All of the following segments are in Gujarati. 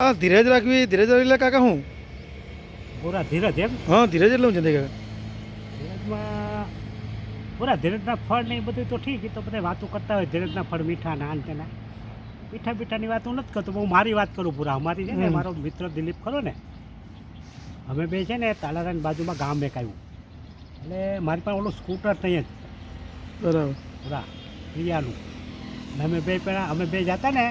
હા ધીરજ રાખવી ધીરજ રાખવી એટલે કાકા હું? પૂરા ધીરજ એમ? હા ધીરજ એટલે હું છે કાકા? ધીરજમાં પૂરા ધીરજના ફળ ને એ બધું તો ઠીક એ તો બધા વાતો કરતા હોય ધીરજના ફળ મીઠા ના તેના મીઠા મીઠાની વાત હું નથી કરતો હું મારી વાત કરું પૂરા. અમારી છે ને મારો મિત્ર દિલીપ ખરો ને અમે બે છે ને તાલારાની બાજુમાં ગામ આવ્યું. એટલે મારી પાસે ઓલું સ્કૂટર નહીં જ. બરાબર. પૂરા પ્રિયાનું અમે બે પેલા અમે બે જતા ને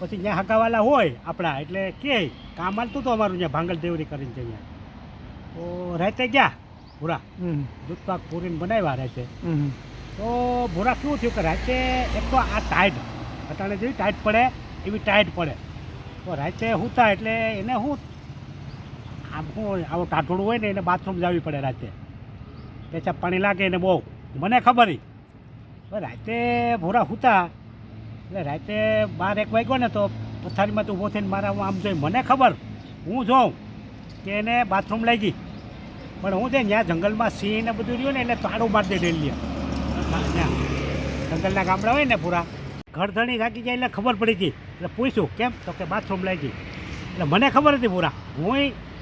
પછી ત્યાં હગાવાલા હોય આપણા એટલે કે કામ હાલતું હતું અમારું ત્યાં ભાંગલ દેવરી કરીને ત્યાં તો રાતે ગયા ભૂરા. દૂધ પાક પૂરીને બનાવ્યા રાતે. તો ભૂરા કેવું થયું કે રાતે એક તો આ ટાઈટ અટાણે જેવી ટાઈટ પડે એવી ટાઈટ પડે. તો રાતે હુતા એટલે એને શું આમ શું આવું ટાઢોળું હોય ને એને બાથરૂમ જવી પડે રાતે. પેચા પાણી લાગે એને બહુ. મને ખબર. રાતે ભૂરા હુતા એટલે રાતે બાર એક વાગ્યો ને તો પથારીમાં તો ઊભો થઈને મારા આમ જોઈ મને ખબર હું જોઉં કે એને બાથરૂમ લઈ ગઈ. પણ હું છે ત્યાં જંગલમાં સિંહ ને બધું રહ્યું ને એટલે તાળું મારી દે ડેલી ત્યાં. જંગલના ગામડા હોય ને પૂરા. ઘરધણી થાકી જાય એટલે ખબર પડી ગઈ. એટલે પૂછ્યું કેમ? તો કે બાથરૂમ લઈ ગઈ. એટલે મને ખબર હતી પૂરા. હું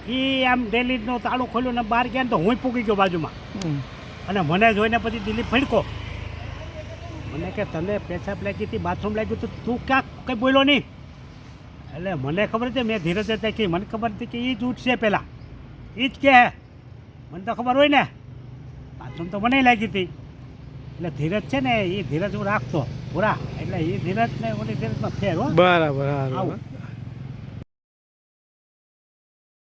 એ આમ ડેલીનું તાળું ખોલ્યું ને બહાર ગયા ને તો હું પૂગી ગયો બાજુમાં. અને મને જોઈને પછી દિલીપ ફડકો મને કે તને પેશાબ લાગી હતી બાથરૂમ લાગ્યું તો તું ક્યાં કંઈ બોલ્યો નહીં? એટલે મને ખબર હતી મેં ધીરજ દેખી કે મને ખબર હતી કે એ જ ઉઠશે પહેલાં એ જ કે. મને તો ખબર હોય ને. બાથરૂમ તો મને લાગી હતી. એટલે ધીરજ છે ને એ ધીરજ હું રાખતો. પૂરા એટલે એ ધીરજ ને ઓલી ધીરજમાં ફેર હો. બરાબર આવું. બરાબર.